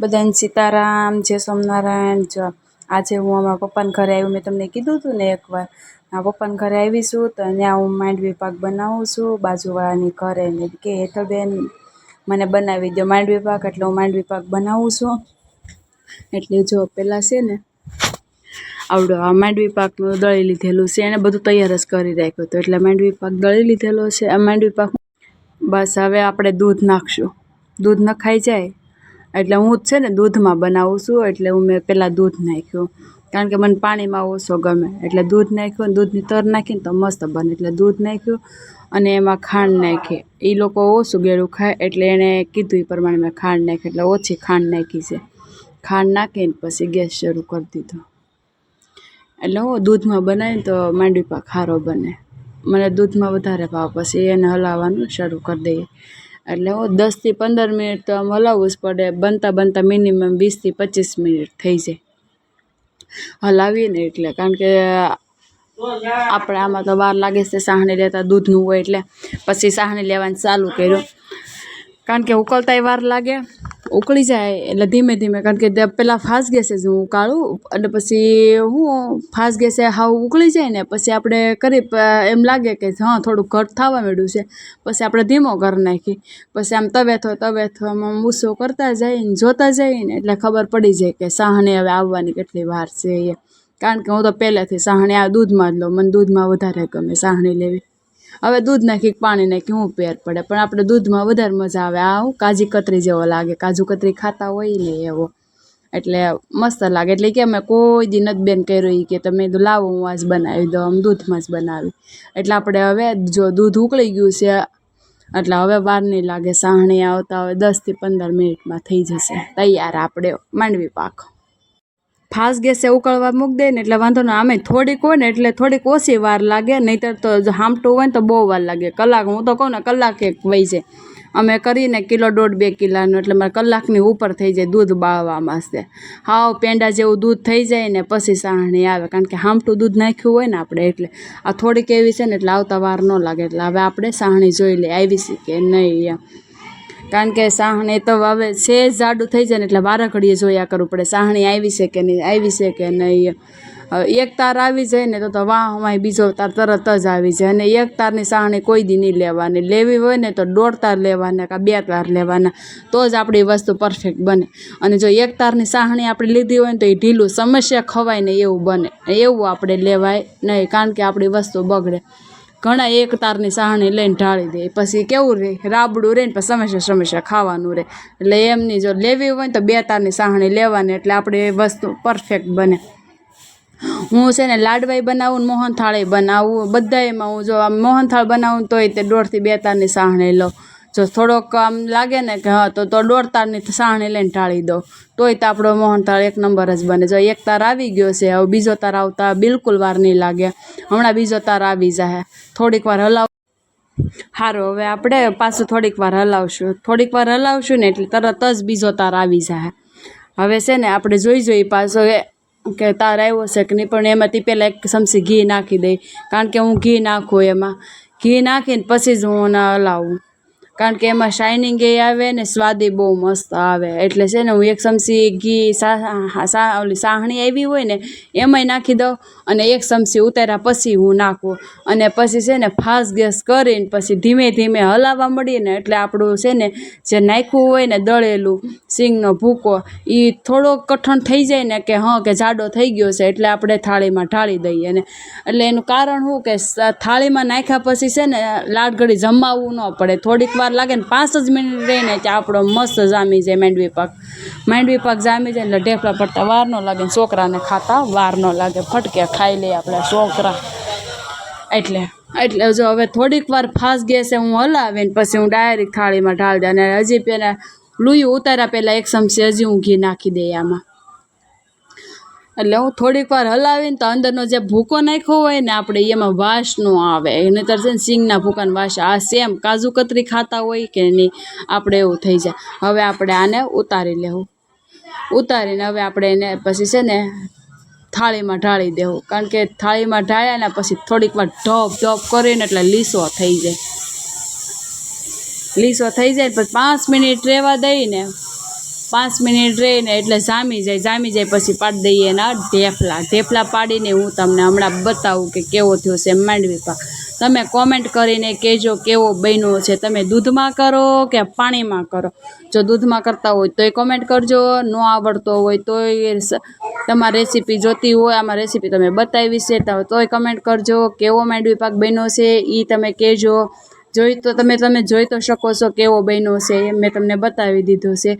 બધાને સીતારામ, જય સોમનારાયણ જો આજે હું અમારા પપ્પાને ઘરે આવી મેં તમને કીધું હતું ને એકવાર. મારા પપ્પાને ઘરે આવી છું તો ત્યાં હું માંડવી પાક બનાવું છું, બાજુવાળાની ઘરે ને કે બેન મને બનાવી દો માંડવી પાક એટલે હું માંડવી પાક બનાવું છું. એટલે જો પહેલાં છે ને, આવડો આ માંડવી પાકનું દળી લીધેલું છે, એને બધું તૈયાર જ કરી રાખ્યું હતું. એટલે માંડવી પાક દળી લીધેલો છે, આ માંડવી પાક બસ હવે આપણે દૂધ નાખશું. દૂધ નખાઈ જાય એટલે હું છે ને દૂધમાં બનાવું છું, એટલે હું મેં પહેલાં દૂધ નાખ્યું. કારણ કે મને પાણીમાં ઓછો ગમે. એટલે દૂધ નાખ્યું, દૂધની તર નાખીને તો મસ્ત બને. એટલે દૂધ નાખ્યું અને એમાં ખાંડ નાખી. એ લોકો ઓછું ગળ્યું ખાય, એટલે એણે કીધું એ પ્રમાણે મેં ખાંડ નાખી. એટલે ઓછી ખાંડ નાખી છે. ખાંડ નાખીને પછી ગેસ શરૂ કરી દીધો. એટલે હું દૂધમાં બનાવીને તો માંડવી પાક ખારો બને. મને દૂધમાં વધારે ભાવ, પછી એને હલાવવાનું શરૂ કરી દઈએ. એટલે હું, દસથી પંદર મિનિટ તો આમ હલાવવું જ પડે. બનતા બનતા મિનિમમ વીસથી પચીસ મિનિટ થઈ જાય. હલાવીએ ને એટલે, કારણ કે આપણે આમાં તો વાર લાગે છે સાહણી લેતા દૂધનું હોય એટલે. પછી સાહણી લેવાનું ચાલુ કર્યું. કારણ કે ઉકળતાય વાર લાગે. ઉકળી જાય એટલે ધીમે ધીમે, કારણ કે પહેલાં ફાસ્ટ ગેસે જ હું ઉકાળું અને પછી હું ફાસ્ટ ગેસે હાવ ઉકળી જાય ને પછી આપણે કરી એમ લાગે કે હા થોડું ઘટ થવા માંડ્યું છે. પછી આપણે ધીમો કરી નાખી. પછી આમ તવેથો તવેથો આમ ઊંસો કરતા જઈએ ને જોતા જઈને એટલે ખબર પડી જાય કે સાહણી હવે આવવાની કેટલી વાર છે એ. કારણ કે હું તો પહેલેથી સાહણી આ દૂધમાં જ લઉં. મને દૂધમાં વધારે ગમે સાહણી લેવી. હવે દૂધ નાખી પાણી નાખી હું પેર પડે. પણ આપણે દૂધમાં વધારે મજા આવે. આ કાજી કતરી જેવો લાગે. કાજુ કતરી ખાતા હોય ને એવો. એટલે મસ્ત લાગે. એટલે કે અમે કોઈ દી નથી બેન કર્યું કે તમે લાવો, હું આજ બનાવી દઉં, આમ દૂધમાં જ બનાવી. એટલે આપણે હવે જો દૂધ ઉકળી ગયું છે, એટલે હવે વાર નહીં લાગે. સાહણી આવતા હવે દસથી પંદર મિનિટમાં થઈ જશે. તૈયાર આપણે માંડવી પાક. ફાસ્ટ ગેસે ઉકળવા મૂકી દે ને એટલે વાંધો ના અમે થોડીક હોય ને એટલે થોડીક ઓછી વાર લાગે, નહીંતર તો હામટું હોય ને તો બહુ વાર લાગે. કલાક, હું તો કહું ને કલાક એક વહી જાય. અમે કરીને કિલો દોઢ બે કિલાનું, એટલે મારે કલાકની ઉપર થઈ જાય દૂધ બાળવામાં છે હાવ પેંડા જેવું દૂધ થઈ જાય ને પછી સાહણી આવે, કારણ કે હામટું દૂધ નાખ્યું હોય ને આપણે એટલે. આ થોડીક એવી છે ને એટલે આવતા વાર ન લાગે, એટલે હવે આપણે સાહણી જોઈ લઈએ, આવી છે કે નહીં એમ. કારણ કે સાહણે તો હવે છે જાડું થઈ જાય ને એટલે વારા ઘડીએ જોયા કરવું પડે. સાહણી આવી છે કે નહીં આવી છે કે નહીં એક તાર આવી જાય ને તો તો વાહમાં બીજો તાર તરત જ આવી જાય. અને એક તારની સાહણી કોઈ દી નહીં લેવાની. લેવી હોય ને તો દોઢ તાર લેવાના કાં બે તાર લેવાના. તો જ આપણી વસ્તુ પરફેક્ટ બને. અને જો એક તારની સાહણી આપણે લીધી હોય ને તો એ ઢીલું સમસ્યા ખવાય ને એવું બને. એવું આપણે લેવાય નહીં કારણ કે આપણી વસ્તુ બગડે. ઘણા એક તારની સાહણી લઈને ઢાળી દે. પછી કેવું રહે રાબડું રહે ને પછી સમસ્યા સમસ્યા ખાવાનું રહે એટલે એમની જો લેવી હોય ને તો બે તારની સાહણી લેવાની, એટલે આપણે એ વસ્તુ પરફેક્ટ બને. હું છે ને લાડવાઈ બનાવું ને મોહનથાળી બનાવું. બધા એમાં હું જો આમ મોહનથાળ બનાવું તોય તે દોઢથી બે તારની સાહણી લઉં. જો થોડોક આમ લાગે ને કે હા, તો તો દોઢ તારની સાણી લઈને ટાળી દો. તોય તો આપણો મોહનથાળ એક નંબર જ બને. જો એક તાર આવી ગયો છે, હવે બીજો તાર આવતા બિલકુલ વાર નહીં લાગે. હમણાં બીજો તાર આવી જાય થોડીક વાર હલાવ સારું હવે આપણે પાછું થોડીક વાર હલાવશું. થોડીક વાર હલાવશું ને એટલે તરત જ બીજો તાર આવી જાય હવે છે ને આપણે જોઈ જોઈ પાછો એ કે તાર આવ્યો છે કે નહીં, પણ એમાંથી પહેલાં એક ચમચી ઘી નાખી દઈ. કારણ કે હું ઘી નાખું એમાં. ઘી નાખીને પછી જ હું એને હલાવું. કારણ કે એમાં શાઇનિંગ એ આવે ને સ્વાદી બહુ મસ્ત આવે. એટલે છે ને હું એક ચમચી ઘી, સા ઓલી સાહણી આવી હોય ને એમાંય નાખી દઉં અને એક ચમચી ઉતાર્યા પછી હું નાખું. અને પછી છે ને ફાસ્ટ ગેસ કરીને પછી ધીમે ધીમે હલાવવા મળીએ ને એટલે આપણું છે ને જે નાખ્યું હોય ને દળેલું સિંગનો ભૂકો એ થોડો કઠણ થઈ જાય ને કે હા કે જાડો થઈ ગયો છે એટલે આપણે થાળીમાં ઢાળી દઈએ ને. એટલે એનું કારણ શું કે થાળીમાં નાખ્યા પછી છે ને લાડઘડી જમાવવું ન પડે. થોડીક વાર લાગે ને પાંચ જ મિનિટ રહીને આપણો મસ્ત જામી જાય માંડવી પાક. માંડવી પાક જામી જાય એટલે ઢેફલા પડતા વાર ન લાગે ને છોકરાને ખાતા વાર ન લાગે. ફટકે ખાઈ લે આપણે છોકરા. એટલે એટલે જો હવે થોડીક વાર ફાસ્ટ ગેસે હું હલાવીને પછી હું ડાયરેક્ટ થાળીમાં ઢાળી દે. અને હજી પહેલાં લુયું ઉતાર્યા પહેલાં એક ચમચી હજી હું ઘી નાખી દે આમાં. એટલે હું થોડીક વાર હલાવીને તો અંદરનો જે ભૂકો નાખ્યો હોય ને આપણે એમાં વાસ ન આવે. નહીંતર છે ને સિંગના ભૂકાને વાસ આ સેમ કાજુ કતરી ખાતા હોય કે નહીં, આપણે એવું થઈ જાય. હવે આપણે આને ઉતારી લેવું. ઉતારીને હવે આપણે એને પછી છે ને થાળીમાં ઢાળી દેવું. કારણ કે થાળીમાં ઢાળ્યા ને પછી થોડીક વાર ઢોપ ઢોપ કરીને એટલે લીસો થઈ જાય. લીસો થઈ જાય પછી પાંચ મિનિટ રહેવા દઈને પાંચ મિનિટ રહીને એટલે જામી જાય જામી જાય પછી પાડી દઈએ એના ઢેફલા. ઢેફલા પાડીને હું તમને હમણાં બતાવું કે કેવો થયો છે માંડવી પાક તમે કોમેન્ટ કરીને કહેજો કેવો બન્યો છે. તમે દૂધમાં કરો કે પાણીમાં કરો? જો દૂધમાં કરતા હોય તોય કોમેન્ટ કરજો, ન આવડતો હોય તોય તમારે રેસીપી જોતી હોય આમાં રેસીપી તમે બતાવી છે તોય કમેન્ટ કરજો. કેવો માંડવી પાક બન્યો છે એ તમે કહેજો. જોઈ તો તમે તમે જોઈ તો શકો છો કેવો બન્યો છે એ મેં તમને બતાવી દીધો છે.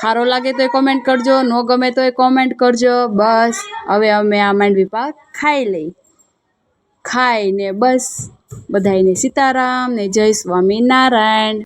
સારો લાગે તો એ કોમેન્ટ કરજો, ન ગમે તો એ કોમેન્ટ કરજો. બસ, હવે અમે આ માંડવી પાક ખાઈ લઈ. ખાઈને બસ, બધાયને સીતારામ ને જય સ્વામિનારાયણ.